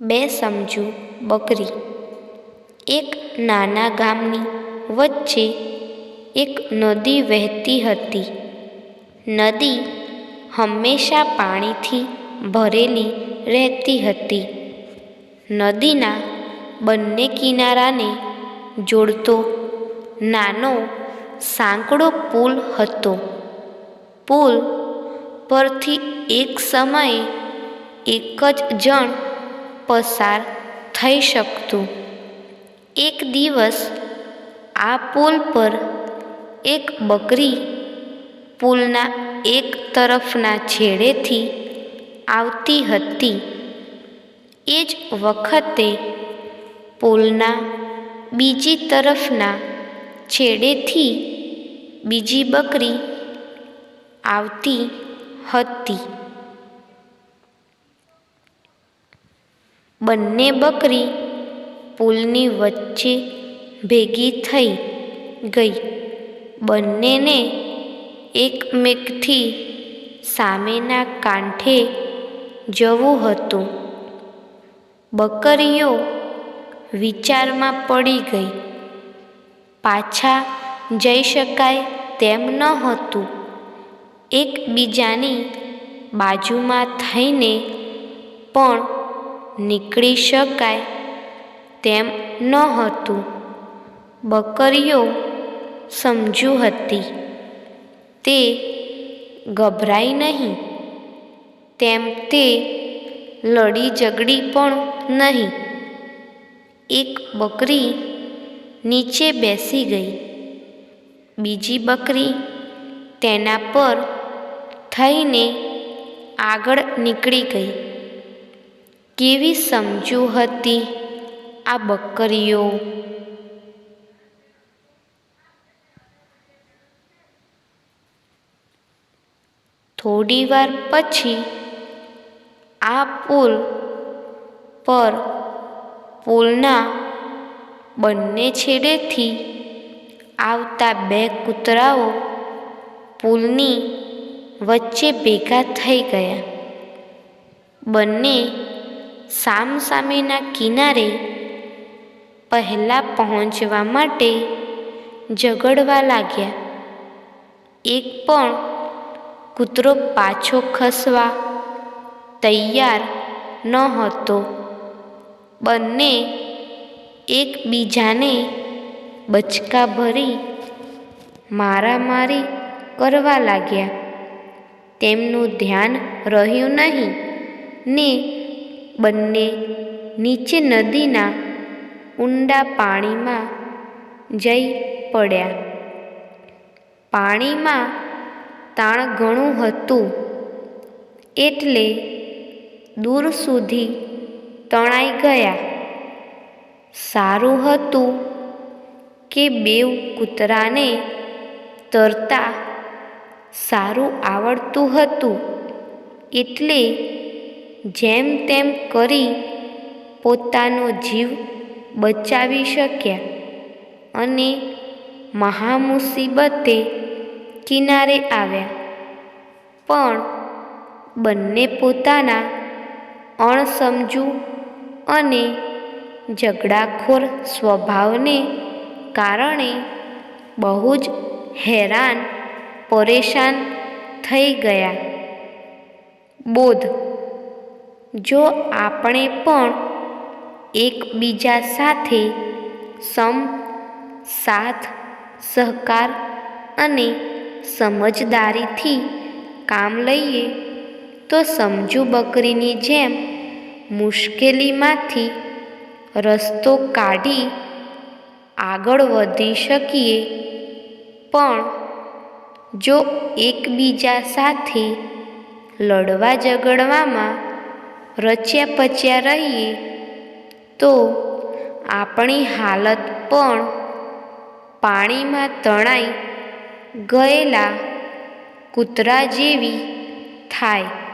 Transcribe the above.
બે સમજુ બકરી. એક નાના ગામની વચ્ચે એક નદી વહેતી હતી. નદી હંમેશા પાણીથી ભરેલી રહેતી હતી. નદીના બંને કિનારાને જોડતો નાનો સાંકડો પુલ હતો. પુલ પરથી એક સમયે એક જ જણ પસાર થઈ શકતું. એક દિવસ આ પુલ પર એક બકરી પુલના એક તરફના છેડેથી આવતી હતી. એ જ વખતે પુલના બીજી તરફના છેડેથી બીજી બકરી આવતી હતી. બંને બકરી પુલની વચ્ચે ભેગી થઈ ગઈ. બંનેને એકમેકથી સામેના કાંઠે જવું હતું. બકરીઓ વિચારમાં પડી ગઈ. પાછા જઈ શકાય તેમ ન હતું. એકબીજાની બાજુમાં થઈને પણ નીકળી શકાય તેમ નહોતું બકરીઓ સમજુ હતી. તે ગભરાઈ નહીં. તેમ તે લડી ઝઘડી પણ નહીં. એક બકરી નીચે બેસી ગઈ. બીજી બકરી તેના પર થઈને આગળ નીકળી ગઈ. કેવી સમજુ હતી આ બકરીઓ? થોડીવાર પછી આ પુલ પર પુલના બંને છેડેથી આવતા બે કૂતરાઓ પુલની વચ્ચે ભેગા થઈ ગયા. બંને સામસામેના કિનારે પહેલાં પહોંચવા માટે ઝઘડવા લાગ્યા. એક પણ કૂતરો પાછો ખસવા તૈયાર ન હતો. બંને એકબીજાને બચકા ભરી મારામારી કરવા લાગ્યા. તેમનું ધ્યાન રહ્યું નહીં ને બંને નીચે નદીના ઊંડા પાણીમાં જઈ પડ્યા. પાણીમાં તાણ ઘણું હતું એટલે દૂર સુધી તણાઈ ગયા. સારું હતું કે બેવ કૂતરાને તરતા સારું આવડતું હતું એટલે જેમ તેમ કરી પોતાનો જીવ બચાવી શક્યા અને મહામુસીબતે કિનારે આવ્યા. પણ બંને પોતાના અણસમજુ અને ઝઘડાખોર સ્વભાવને કારણે બહુ જ હેરાન, પરેશાન થઈ ગયા. બોધ જો આપણે પણ એકબીજા સાથે સમ, સાથ, સહકાર અને સમજદારીથી કામ લઈએ, તો સમજુ બકરીની જેમ મુશ્કેલીમાંથી રસ્તો કાઢી આગળ વધી શકીએ. પણ જો એકબીજા સાથે લડવા ઝઘડવામાં રચ્યા પચ્યા રહીએ તો આપણી હાલત પણ પાણીમાં તણાઈ ગયેલા કૂતરા જેવી થાય.